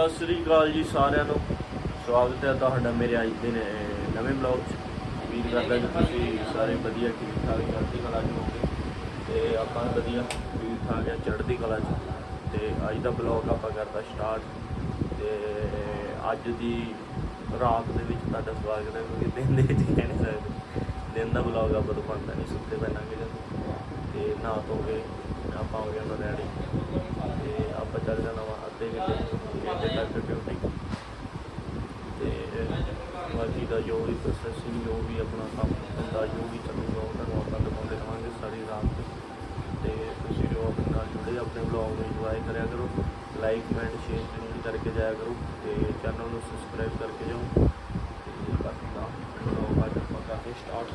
ਸਤਿ ਸ੍ਰੀ ਅਕਾਲ ਜੀ ਸਾਰਿਆਂ ਨੂੰ। ਸਵਾਗਤ ਹੈ ਤੁਹਾਡਾ ਮੇਰੇ ਅੱਜ ਦੇ ਨ- ਨਵੇਂ ਬਲੌਗ 'ਚ। ਉਮੀਦ ਕਰਦਾ ਜੀ ਤੁਸੀਂ ਸਾਰੇ ਵਧੀਆ ਠੀਕ ਠਾਕ ਚੜ੍ਹਦੀ ਕਲਾ 'ਚ ਹੋਵੋਗੇ। ਤੇ ਆਪਾਂ ਵਧੀਆ ਠੀਕ ਠਾਕ ਆ, ਚੜ੍ਹਦੀ ਕਲਾ 'ਚ। ਤੇ ਅੱਜ ਦਾ ਬਲੌਗ ਆਪਾਂ ਕਰਦਾ ਸਟਾਰਟ ਤੇ ਅੱਜ ਦੀ ਰਾਤ ਦੇ ਵਿੱਚ ਤੁਹਾਡਾ ਸਵਾਗਤ ਹੈ, ਕਿਉਂਕਿ ਦਿਨ ਦੇ ਵਿੱਚ ਕਹਿ ਨਹੀਂ ਸਕਦੇ। ਦਿਨ ਦਾ ਬਲੌਗ ਆਪਾਂ ਤੋਂ ਬਣਦਾ ਨਹੀਂ, ਸੁੱਤੇ ਪੈਣਾਂਗੇ ਜਦੋਂ ਤੇ ਨਾ ਧੋ ਕੇ ਆਪਾਂ ਹੋ ਗਿਆ ਉਹਨਾਂ ਰੈਡੀ ਤੇ ਆਪਾਂ ਚੱਲ ਜਾਣਾ ਵਾ ਅੱਧੇ ਘੰਟੇ ਘੰਟੇ ਤੱਕ ਡਿਊਟੀ ਤੇ ਬਾਕੀ ਦਾ ਜੋ ਵੀ ਪ੍ਰੋਸੈਸਿੰਗ ਜੋ ਵੀ ਆਪਣਾ ਕੰਮ ਹੁੰਦਾ, ਜੋ ਵੀ ਚੱਲੂਗਾ, ਉਹ ਤੁਹਾਨੂੰ ਆਪਾਂ ਦਿਖਾਉਂਦੇ ਰਹਾਂਗੇ ਸਾਰੀ ਰਾਤ। ਤੇ ਤੁਸੀਂ ਜੋ ਆਪਣੇ ਨਾਲ ਜੁੜੇ ਆਪਣੇ ਵਲੌਗ ਨੂੰ ਇੰਜੋਏ ਕਰਿਆ ਕਰੋ ਲਾਈਕ ਕਮੈਂਟ ਸ਼ੇਅਰ ਜ਼ਰੂਰ ਕਰਕੇ ਜਾਇਆ ਕਰੋ ਤੇ ਚੈਨਲ ਨੂੰ ਸਬਸਕ੍ਰਾਈਬ ਕਰਕੇ ਜਾਓ। ਤੇ ਬਾਕੀ ਦਾ ਵਲੌਗ ਅੱਜ ਆਪਾਂ ਕਰਦੇ ਸਟਾਰਟ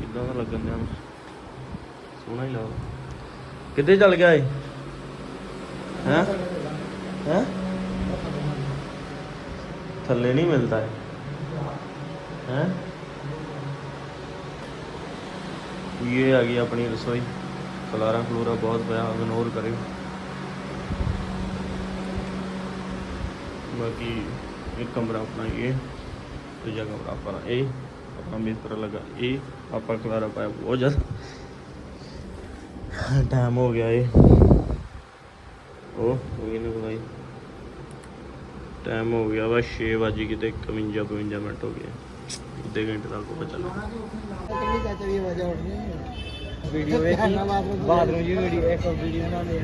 ਕਿੱਦਾਂ ਦਾ ਲੱਗਣ ਦਿਆਂ ਸੋਹਣਾ ਹੀ ਲੱਗਦਾ ਕਿੱਥੇ ਚੱਲ ਗਿਆ ਏ ਹੈਂ? ਹੈਂ? ਥੱਲੇ ਨਹੀਂ ਮਿਲਦਾ ਹੈ ਹੈਂ? ਇਹ ਆ ਗਈ ਆਪਣੀ ਰਸੋਈ। ਖਲਾਰਾ ਖਲੂਰਾ ਬਹੁਤ ਪਿਆ ਇਗਨੋਰ ਕਰਿਓ। ਬਾਕੀ ਇੱਕ ਕਮਰਾ ਆਪਣਾ ਇਹ, ਦੂਜਾ ਕਮਰਾ ਆਪਣਾ ਇਹ, ਆਪਣਾ ਬਿਸਤਰਾ ਲਗਾ ਇਹ, ਆਪਾਂ ਖਲਾਰਾ ਪਾਇਆ ਬਹੁਤ ਜ਼ਿਆਦਾ। ਟਾਈਮ ਹੋ ਗਿਆ ਏ ਉਹ, ਕੋਈ ਨਹੀਂ ਬੁਲਾਈ ਟਾਈਮ ਹੋ ਗਿਆ ਵਾ 6 ਵਜੇ ਕਿਤੇ 51 52 ਮਿੰਟ ਹੋ ਗਏ। ਅੱਧੇ ਘੰਟੇ ਤੱਕ ਉਹ ਚੱਲ ਵੀਡੀਓ ਵੇਖੀ ਬਾਥਰੂਮ ਜੀ ਵੀਡੀਓ ਇੱਕ ਵੀਡੀਓ ਬਣਾਉਣੀ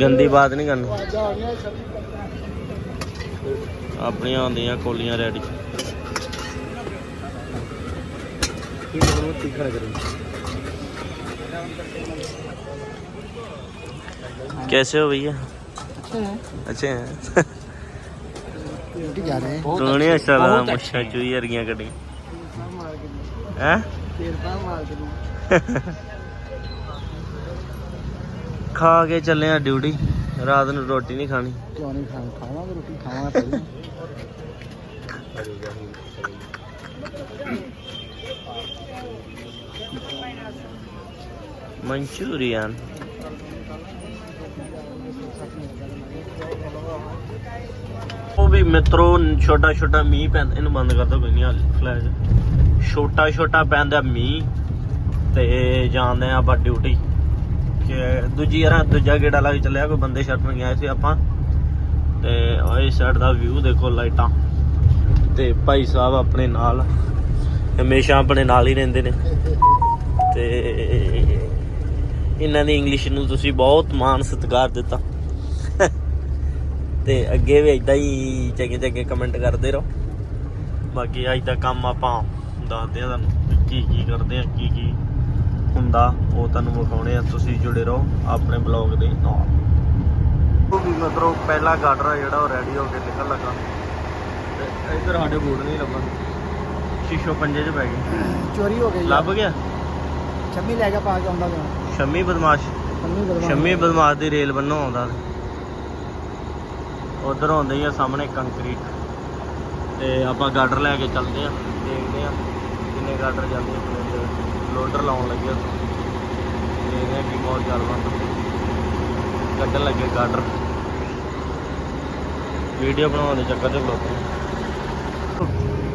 ਗੰਦੀ ਬਾਤ ਨਹੀਂ ਕਰਨੀ ਆਪਣੀਆਂ ਹੁੰਦੀਆਂ ਕੋਲੀਆਂ ਰੈਡੀ ਤਿੱਖਾ ਕਰੀ कैसे हो भैया ਅੱਛਾ ਹੈ अच्छे हैं ਡਿਊਟੀ ਜਾ ਰਹੇ तू नहीं अच्छा लगा मुच्छा चुई वर्गियां कटी ਮਾਰ ਕੇ हैं ਤੇਰ ਪਾ ਮਾਰ ਕੇ ਖਾ ਕੇ ਚੱਲੇ ਆ ਡਿਊਟੀ ਰਾਤ ਨੂੰ ਰੋਟੀ ਨਹੀਂ ਖਾਣੀ ਕਿਉਂ ਨਹੀਂ ਖਾਂ ਖਾਵਾਂਗੇ ਰੋਟੀ ਖਾਵਾਂਗੇ ਸਹੀ ਮਨਚੂਰੀਅਨ ਉਹ ਵੀ ਮਿੱਤਰੋ, ਛੋਟਾ ਛੋਟਾ ਮੀਂਹ ਪੈਂਦਾ, ਇਹਨੂੰ ਬੰਦ ਕਰ ਦੋ ਕੋਈ ਨਹੀਂ ਫਲੈਸ਼ ਛੋਟਾ ਛੋਟਾ ਪੈਂਦਾ ਮੀਂਹ, ਤੇ ਜਾਂਦੇ ਆ ਆਪਾਂ ਡਿਊਟੀ ਕਿ ਦੂਜੀ ਯਾਰ, ਦੂਜਾ ਗੇੜਾ ਲਾ ਕੇ ਚੱਲਿਆ, ਕੋਈ ਬੰਦੇ ਛੱਡਣ ਗਿਆ ਸੀ ਆਪਾਂ। ਤੇ ਇਹ ਸਾਈਡ ਦਾ ਵਿਊ ਦੇਖੋ, ਲਾਈਟਾਂ। ਤੇ ਭਾਈ ਸਾਹਿਬ ਆਪਣੇ ਨਾਲ, ਹਮੇਸ਼ਾ ਆਪਣੇ ਨਾਲ ਹੀ ਰਹਿੰਦੇ ਨੇ। ਤੇ ਇਹਨਾਂ ਦੀ ਇੰਗਲਿਸ਼ ਨੂੰ ਤੁਸੀਂ ਬਹੁਤ ਮਾਣ ਸਤਿਕਾਰ ਦਿੱਤਾ। ਤੇ ਅੱਗੇ ਵੀ ਇਦਾਂ ਹੀ ਚੰਗੇ ਚੰਗੇ ਕਮੈਂਟ ਕਰਦੇ ਰਹੋ। ਬਾਕੀ ਅੱਜ ਦਾ ਕੰਮ ਆਪਾਂ ਦੱਸਦੇ ਆ ਤੁਹਾਨੂੰ ਕੀ ਕੀ ਕਰਦੇ ਆ ਕੀ ਕੀ ਹੁੰਦਾ ਉਹ ਤੁਹਾਨੂੰ ਵਿਖਾਉਣੇ ਆ। ਤੁਸੀਂ ਜੁੜੇ ਰਹੋ ਆਪਣੇ ਬਲੌਗ ਦੇ ਨਾਲ। ਉਹ ਵੀ ਮਤਲਬ ਪਹਿਲਾ ਗਾਡਰ ਆ ਜਿਹੜਾ ਉਹ ਰੈਡੀ ਹੋ ਕੇ ਨਿਕਲ ਲੱਗਾ। ਤੇ ਇੱਧਰ ਸਾਡੇ ਬੂਟ ਨਹੀਂ ਲੱਭਾ ਸ਼ੀਸ਼ੋ ਪੰਜੇ 'ਚ ਪੈ ਚੋਰੀ ਹੋ ਗਈ ਲੱਭ ਗਿਆ? ਛੰਮੀ ਲੈ ਕੇ ਪਾ ਕੇ ਆਉਂਦਾ ਪਿਆ। ਸ਼ਮੀ ਬਦਮਾਸ਼। ਛੰਮੀ ਬਦਮਾਸ਼। ਸ਼ਮੀ ਬਦਮਾਸ਼ ਦੀ ਰੇਲ ਬੰਨੋ ਆਉਂਦਾ। ਉਧਰ ਆਉਂਦੇ ਹੀ ਆ ਸਾਹਮਣੇ ਕੰਕਰੀਟ। ਤੇ ਆਪਾਂ ਗਾਡਰ ਲੈ ਕੇ ਚੱਲਦੇ ਆ, ਦੇਖਦੇ ਆ ਕਿੰਨੇ ਗਾਡਰ ਜਾਂਦੇ ਆ ਆਪਣੇ ਇੱਧਰ। ਲੋਡਰ ਲਾਉਣ ਲੱਗੇ ਆ। ਦੇਖਦੇ ਆ ਕੀ ਬਹੁਤ ਗੱਲਬਾਤ ਕੱਢਣ ਲੱਗੇ ਗਾਡਰ ਵੀਡੀਓ ਬਣਾਉਣ ਦੇ ਚੱਕਰ 'ਚ ਬਲੋਤੇ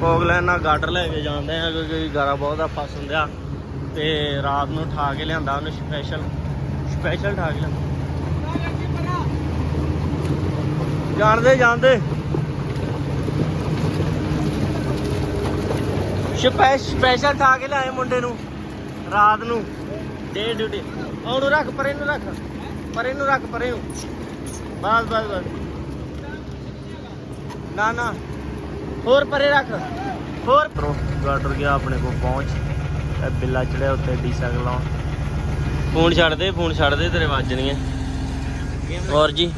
ਪੋਗਲੈਨ ਨਾਲ ਗਾਡਰ ਲੈ ਕੇ ਜਾਂਦੇ ਆ, ਕਿਉਂਕਿ ਗਾਰਾ ਬਹੁਤ ਆ, ਫਸ ਹੁੰਦਿਆ ਤੇ ਰਾਤ ਨੂੰ ਠਾ ਕੇ ਲਿਆਂਦਾ ਉਹਨੂੰ ਸਪੈਸ਼ਲ ਸਪੈਸ਼ਲ ਠਾ ਕੇ ਲਿਆਂਦਾ। ਜਾਣਦੇ ਜਾਣਦੇ। ਸਪੈਸ਼ਲ ਠਾ ਕੇ ਲਾਏ ਮੁੰਡੇ ਨੂੰ ਰਾਤ ਨੂੰ। ਡੇ ਡਿਊਟੀ ਉਹਨੂੰ ਰੱਖ ਪਰੇ ਨੂੰ ਰੱਖ। ਪਰੇ ਨੂੰ ਰੱਖ ਪਰੇ ਨੂੰ। ਬਸ ਬਸ ਬਸ। ਨਾ ਨਾ। ਹੋਰ ਪਰੇ ਰੱਖ। ਹੋਰ। ਪਰੋ ਗਾਰਡਰ ਗਿਆ ਆਪਣੇ ਕੋਲ ਪਹੁੰਚ। ਇਹ ਬਿੱਲਾ ਚੜਿਆ ਉੱਤੇ ਸੈਕ ਲਾਉਣ। ਫੋਨ ਛੱਡ ਦੇ ਫੋਨ ਛੱਡ ਦੇ ਤੇਰੇ ਵੱਜਣੀ ਹੈ ਔਰ ਜੀ।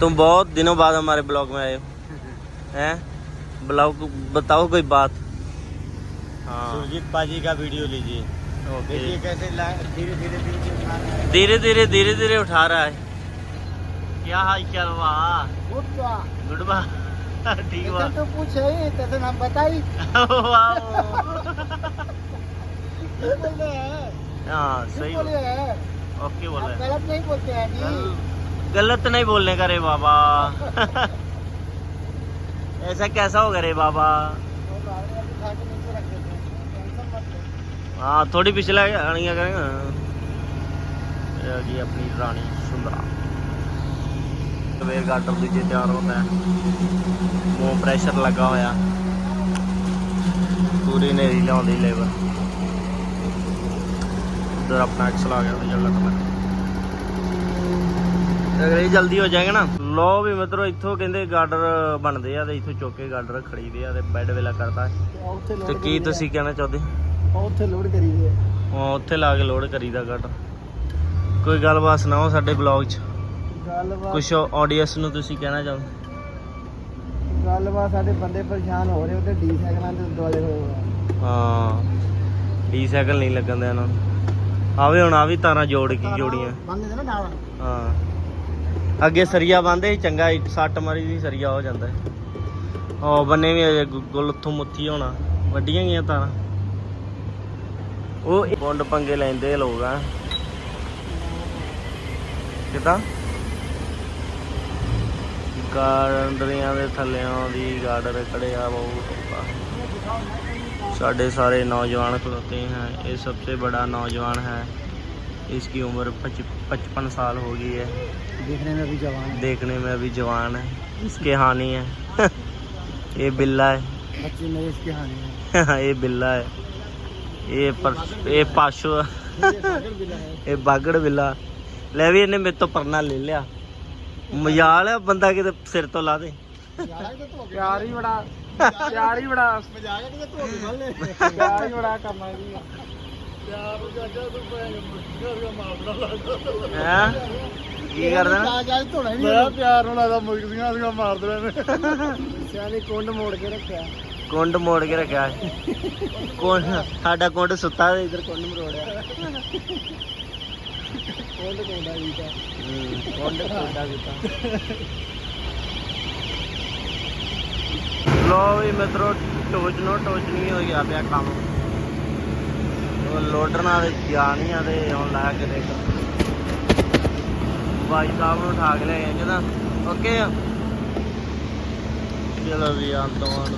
तुम बहुत दिनों बाद हमारे ब्लॉग में आए हो। हैं? ब्लॉग बताओ कोई बात। हाँ। सुरजीत पाजी का वीडियो लीजिए। देखिए कैसे धीरे धीरे धीरे हैं। धीरे धीरे धीरे उठा रहा है। क्या हाल चाल वाह गुड बा। ठीक बा। तो पूछे ही तैसे नाम बताई। हाँ। सही बोले। ओके बोला। गलत नहीं बोलते हैं जी गलत नहीं बोलने का रे बाबा ऐसा कैसा होगा रे बाबा हाँ थोड़ी पिछला आनिया करेंगे जी अपनी रानी सुंदरा सवेर गार्डन दूजे तैयार होता है मोह प्रेशर लगा होया पूरी नेरी लिया लेबर इधर अपना एक्सल आ गया जल्द ਉਹਦੇ ਜਲਦ ਹੋ ਜਾਏਗਾ ਨਾ। ਲੋ ਵੀ ਮਿੱਤਰੋ ਇੱਥੋਂ ਕਹਿੰਦੇ ਗਾਰਡਰ ਬਣਦੇ ਆ ਤੇ ਇੱਥੋਂ ਚੁੱਕ ਕੇ ਗਾਰਡਰ ਖੜੀਦੇ ਆ ਤੇ ਬੈੱਡ ਵੇਲਾ ਕਰਦਾ। ਤੇ ਕੀ ਤੁਸੀਂ ਕਹਿਣਾ ਚਾਹੁੰਦੇ? ਉੱਥੇ ਲੋਡ ਕਰੀ ਦੇ ਹਾਂ ਉੱਥੇ ਲਾ ਕੇ ਲੋਡ ਕਰੀਦਾ ਗਾਰਡਰ ਕੋਈ ਗੱਲਬਾਤ ਸੁਣਾਓ ਸਾਡੇ ਬਲੌਗ 'ਚ? ਗੱਲਬਾਤ ਕੁਝ ਆਡੀਅנס ਨੂੰ ਤੁਸੀਂ ਕਹਿਣਾ ਚਾਹੁੰਦੇ ਗੱਲਬਾਤ ਸਾਡੇ ਬੰਦੇ ਪਰੇਸ਼ਾਨ ਹੋ ਰਹੇ ਉਹਦੇ ਡੀ ਸਾਈਕਲਾਂ ਦੇ ਦੁਆਲੇ ਹੋਏ ਹੋਏ ਆ। ਹਾਂ ਡੀ ਸਾਈਕਲ ਨਹੀਂ ਲੱਗਣ ਦੇ ਇਹਨਾਂ ਨੂੰ ਆਵੇ ਹੁਣ ਆ ਵੀ ਤਾਰਾਂ ਜੋੜ ਕੇ ਜੋੜੀਆਂ। ਬੰਦੇ ਦੇ ਨਾ ਨਾਲ। ਹਾਂ। ਅੱਗੇ ਸਰੀਆ ਬੰਦੇ ਚੰਗਾ ਸੀ, ਸੱਟ ਮਾਰੀ ਦੀ ਸਰੀਆ ਹੋ ਜਾਂਦਾ ਹੈ। ਉਹ ਬੰਨੇ ਵੀ ਅਜੇ ਗੁ- ਗੁੱਲ ਉੱਥੋਂ ਮੁੱਥੀ ਹੋਣਾ ਵੱਡੀਆਂ ਗਈਆਂ ਤਾਰਾਂ ਉਹ ਬੁੰਡ ਪੰਗੇ ਲੈਂਦੇ ਲੋਕ ਆ ਕਿਦਾਂ ਗਾਰਡਰੀਆਂ ਦੇ ਥੱਲਿਆਂ ਦੀ ਗਾਰਡਰ ਖੜਿਆ ਬਹੁਤ साढ़े सारे नौजवान खलोते हैं ये सबसे बड़ा नौजवान है इसकी उम्र पच पचपन साल हो गई है देखने में भी जवान है देखने में अभी जवान है इसके हानि है ये बिल्ला है बच्चे मेरे इसकी हानि है ये बिल्ला है ये पर ये पाशो ਇਹ ਬਾਗੜ ਬਿੱਲਾ ਲੈ ਵੀ ਇਹਨੇ ਮੇਰੇ ਤੋਂ ਪਰਨਾ ਲੈ ਲਿਆ ਮਜ਼ਾਲ ਆ ਬੰਦਾ ਕਿਤੇ ਸਿਰ ਤੋਂ ਲਾ ਦੇ ਪਿਆਰ ਹੀ ਬੜਾ ਪਿਆਰ ਹੀ ਬੜਾ ਮਜ਼ਾਕ ਕਿਤੇ ਧੋ ਕੇ ਫੜ ਲੈ ਪਿਆਰ ਹੀ ਬੜਾ ਕਰਨਾ ਜੀ ਪਿਆਰ ਜਾਜਾ ਤੂੰ ਮਾਰਦਾ ਹੈ ਕੀ ਕਰਦਾ ਜਾ ਧੋਣਾ ਨਹੀਂ ਮੈਂ ਪਿਆਰ ਨੂੰ ਲੱਗਦਾ ਮੁਰਗੀਆਂ ਦੀਆਂ ਮਾਰਦੇ ਨੇ। ਸਿਆਣੇ ਕੁੰਡ ਮੋੜ ਕੇ ਰੱਖਿਆ। ਕੁੰਡ ਮੋੜ ਕੇ ਰੱਖਿਆ। ਕੁੰਡ ਸਾਡਾ ਕੁੰਡ ਸੁੱਤਾ ਤੇ ਇਧਰ ਕੁੰਡ ਮਰੋੜਿਆ। ਕੁੰਡ ਕੋਂਡਾ ਜੀ ਤਾਂ। ਹੂੰ, ਕੁੰਡ ਕੁੰਡਾ ਕੀਤਾ ਲੋ ਵੀ ਮਿੱਤਰੋ ਟੋਚ ਨੋ ਟੋਚ ਨਹੀਂ ਹੋ ਗਿਆ ਪਿਆ ਕੰਮ। ਉਹ ਲੋਡਰ ਨਾਲ ਤੇ ਜਾ ਨਹੀਂ ਆ ਤੇ ਹੁਣ ਲਾ ਕੇ ਦੇਖ। ਭਾਈ ਸਾਹਿਬ ਨੂੰ ਉਠਾ ਕੇ ਲੈ ਆਏ ਓਕੇ ਆ? ਚਲੋ ਵੀ ਅੰਤਵਾਨ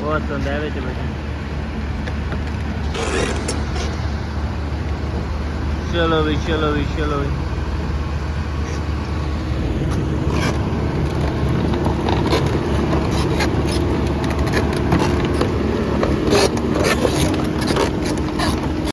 ਉਹ ਸੰਦੇ ਵਿੱਚ ਬੈਠੇ। ਚਲੋ ਵੀ ਚਲੋ ਵੀ ਚਲੋ ਵੀ।